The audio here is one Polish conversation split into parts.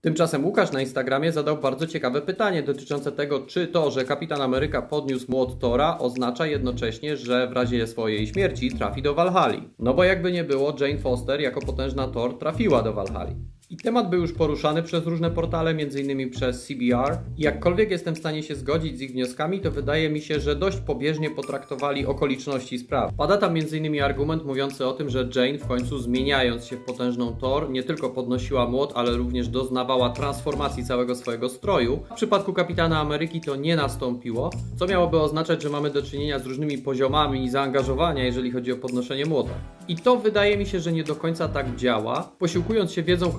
Tymczasem Łukasz na Instagramie zadał bardzo ciekawe pytanie dotyczące tego, czy to, że Kapitan Ameryka podniósł młot Tora oznacza jednocześnie, że w razie swojej śmierci trafi do Walhali. No bo jakby nie było, Jane Foster jako potężna Thor trafiła do Walhali. I temat był już poruszany przez różne portale, m.in. przez CBR. I jakkolwiek jestem w stanie się zgodzić z ich wnioskami, to wydaje mi się, że dość pobieżnie potraktowali okoliczności sprawy. Pada tam m.in. argument mówiący o tym, że Jane w końcu zmieniając się w potężną Thor, nie tylko podnosiła młot, ale również doznawała transformacji całego swojego stroju. W przypadku Kapitana Ameryki to nie nastąpiło, co miałoby oznaczać, że mamy do czynienia z różnymi poziomami zaangażowania, jeżeli chodzi o podnoszenie młota. I to wydaje mi się, że nie do końca tak działa. Posiłkując się wiedzą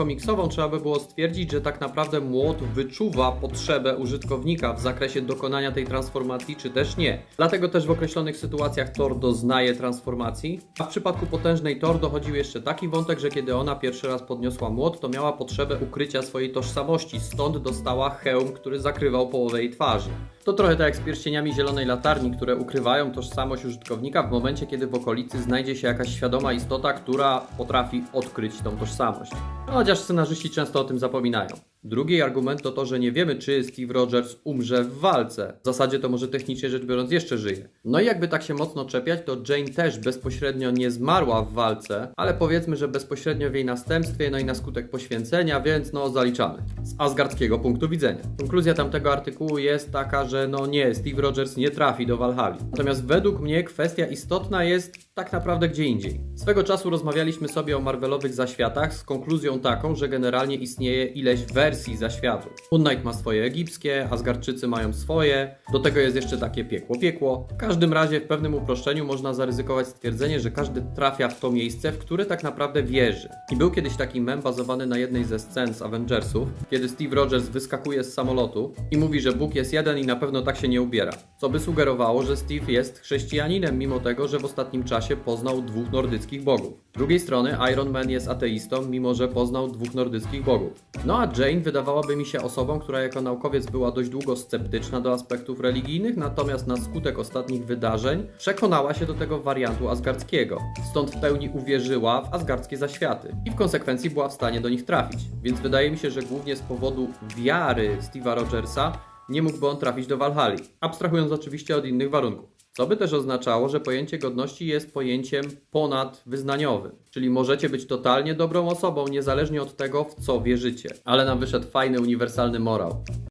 trzeba by było stwierdzić, że tak naprawdę młot wyczuwa potrzebę użytkownika w zakresie dokonania tej transformacji, czy też nie. Dlatego też w określonych sytuacjach Thor doznaje transformacji, a w przypadku potężnej Thor dochodził jeszcze taki wątek, że kiedy ona pierwszy raz podniosła młot, to miała potrzebę ukrycia swojej tożsamości, stąd dostała hełm, który zakrywał połowę jej twarzy. To trochę tak jak z pierścieniami zielonej latarni, które ukrywają tożsamość użytkownika w momencie, kiedy w okolicy znajdzie się jakaś świadoma istota, która potrafi odkryć tą tożsamość. Chociaż scenarzyści często o tym zapominają. Drugi argument to to, że nie wiemy, czy Steve Rogers umrze w walce. W zasadzie to może technicznie rzecz biorąc jeszcze żyje. No i jakby tak się mocno czepiać, to Jane też bezpośrednio nie zmarła w walce, ale powiedzmy, że bezpośrednio w jej następstwie, no i na skutek poświęcenia, więc no zaliczamy. Z asgardzkiego punktu widzenia. Konkluzja tamtego artykułu jest taka, że no nie, Steve Rogers nie trafi do Valhalla. Natomiast według mnie kwestia istotna jest tak naprawdę gdzie indziej. Swego czasu rozmawialiśmy sobie o Marvelowych zaświatach z konkluzją taką, że generalnie istnieje ileś wersji zaświatów. Moon Knight ma swoje egipskie, Asgardczycy mają swoje, do tego jest jeszcze takie piekło piekło. Każdym razie w pewnym uproszczeniu można zaryzykować stwierdzenie, że każdy trafia w to miejsce, w które tak naprawdę wierzy. I był kiedyś taki mem bazowany na jednej ze scen z Avengersów, kiedy Steve Rogers wyskakuje z samolotu i mówi, że Bóg jest jeden i na pewno tak się nie ubiera. Co by sugerowało, że Steve jest chrześcijaninem, mimo tego, że w ostatnim czasie poznał dwóch nordyckich bogów. Z drugiej strony Iron Man jest ateistą, mimo że poznał dwóch nordyckich bogów. No a Jane wydawałaby mi się osobą, która jako naukowiec była dość długo sceptyczna do aspektów religijnych, natomiast na skutek ostatnich wydarzeń przekonała się do tego wariantu asgardzkiego. Stąd w pełni uwierzyła w asgardzkie zaświaty i w konsekwencji była w stanie do nich trafić. Więc wydaje mi się, że głównie z powodu wiary Steve'a Rogersa nie mógłby on trafić do Walhali. Abstrahując oczywiście od innych warunków. Co by też oznaczało, że pojęcie godności jest pojęciem ponadwyznaniowym. Czyli możecie być totalnie dobrą osobą, niezależnie od tego, w co wierzycie. Ale nam wyszedł fajny, uniwersalny morał.